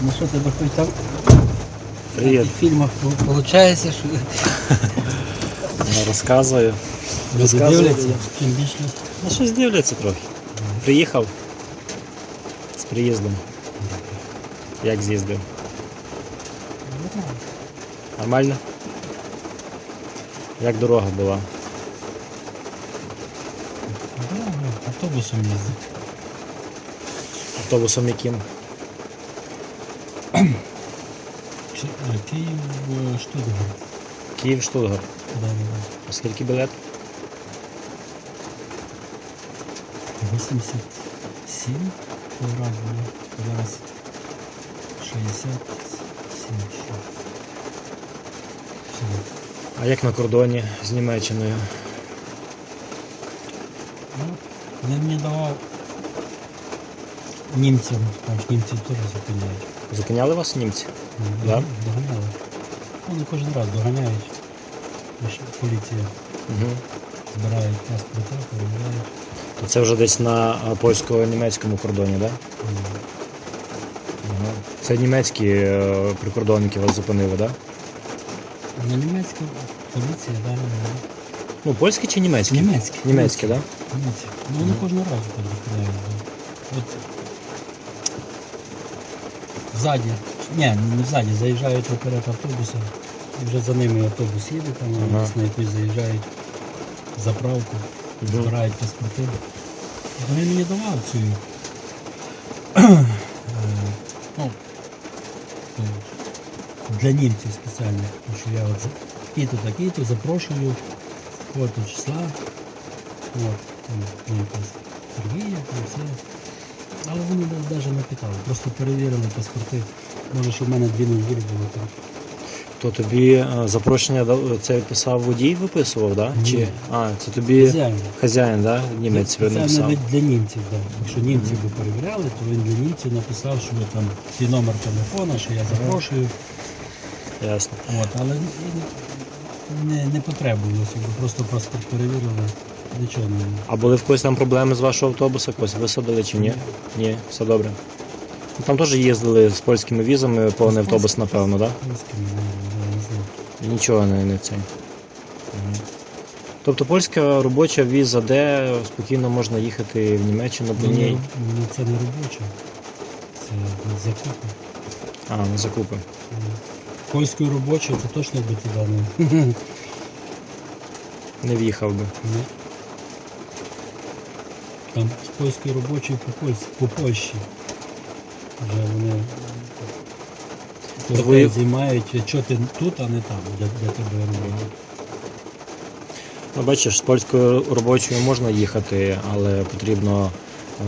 Ну що тебе хоч там Привіт. в фільмах виходить, що Ну, Розказую. люди дивляться, більше. Ну щось дивляться трохи. Приїхав з приїздом. Як з'їздив? Нормально? Як дорога була? Да, автобусом їздить. Автобусом яким? Е, Київ, е, Штутгарт. Київ, Штутгарт. Да, да, А скільки білет? да. 87 квадрат було. Зараз 67 ще. А як на кордоні з Німеччиною? Ну, він мені давав німцям, там ж німці теж зупиняють. Зупиняли вас німці? Ну, Да? Доганяли. Вони кожен раз доганяють. Поліція Угу. збирає паспорта, перевіряють. То це вже десь на польсько-німецькому кордоні, так? Да? Ну, Ага. Це німецькі е, прикордонники вас зупинили, так? Да? На німецька поліція, да, да, Ну, польські чи німецькі? Німецькі. Німецькі, так? Да? Німецькі. Ну вони кожного разу так зупиняють. да. От ззаді, ні, не ззаді, заїжджають наперед автобуси, і вже за ними автобус їде, там Ага. десь на якусь заїжджають заправку, збирають паспорти. Вони мені давав цю. е, ну, для німців спеціально, тому що я от такі-то, такі-то запрошую такого числа. От, там, ну, якась торгія, там все. Але вони навіть не питали, просто перевірили паспорти. Може, що в мене дві неділі було там. То тобі е, запрошення дав- це писав водій, виписував, да? Ні. Чи а це тобі Хазяїн. хазяїн, да? Німець Це написав. не для німців, да. Якщо німці би перевіряли, то він для німців написав, що там свій номер телефона, що я запрошую. Ясно. От, але не, не потребувалося, бо просто паспорт перевірили, нічого не А були в когось там проблеми з вашого автобуса? Когось висадили чи ні? Ні, все добре. Ну, Там теж їздили з польськими візами, повний автобус, напевно, так? польськими, не, не, не знаю. І нічого не, не цей. Тобто польська робоча віза, де спокійно можна їхати в Німеччину по ній. ну, це не робоче, це закупи. А, на закупи. Польською робочою це точно би туди не. Не в'їхав би. не. Там з польською робочою по, Польщі, по Польщі. Вже вони ви... займають, що ти тут, а не там, де, де тебе робота. Ну, бачиш, з польською робочою можна їхати, але потрібно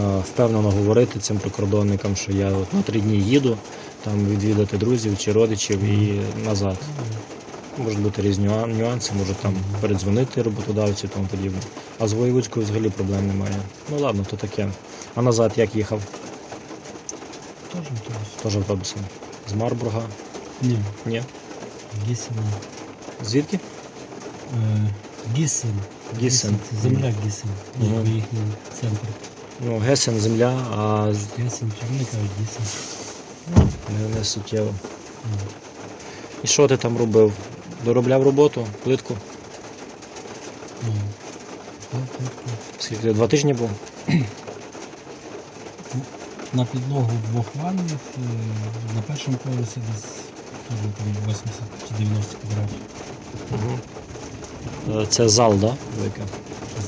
е, впевнено говорити цим прикордонникам, що я от на три дні їду, там відвідати друзів чи родичів і назад. Можуть бути різні нюанси, можуть там передзвонити роботодавцю і тому подібне. А з воєвудською взагалі проблем немає. Ну ладно, то таке. А назад як їхав? Теж автобус. Теж автобусом. З Марбурга? Ні, Ні. Гісен. Звідки? Е, Гісен. Гісен. Земля Гісен. Якби їхній центр. Ну, Гесен, земля, а з- Гісен, чи вони кажуть Гісен. не, не суттєво. І що ти там робив? Доробляв роботу, плитку? Скільки два тижні був? На підлогу двох ваннів, е, на першому поверсі десь там 80 чи 90 квадратів. Угу. Це зал, так? Да? Велика.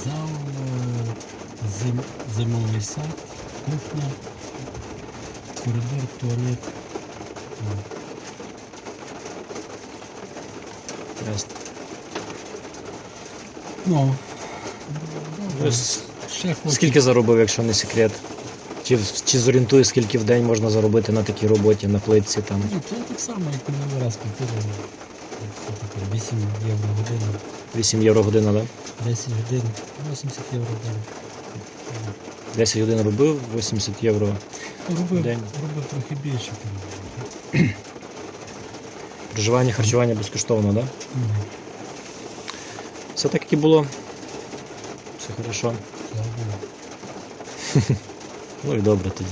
Зал, е, зим, зимовий сад, кухня, коридор, туалет. О, Ну, Ну, с- ще. Скільки заробив, якщо не секрет? Чи, чи зорієнтує, скільки в день можна заробити на такій роботі, на плитці там? Ні, це так само, як минулий раз купили. 8 євро година, 8 євро година, так? 10 годин, 80 євро дали. 10 годин робив, 80 євро. Робив, День. робив трохи більше. там. Проживання, харчування безкоштовно, так? Да? Все так як і було. Все хорошо. Ну і добре тоді.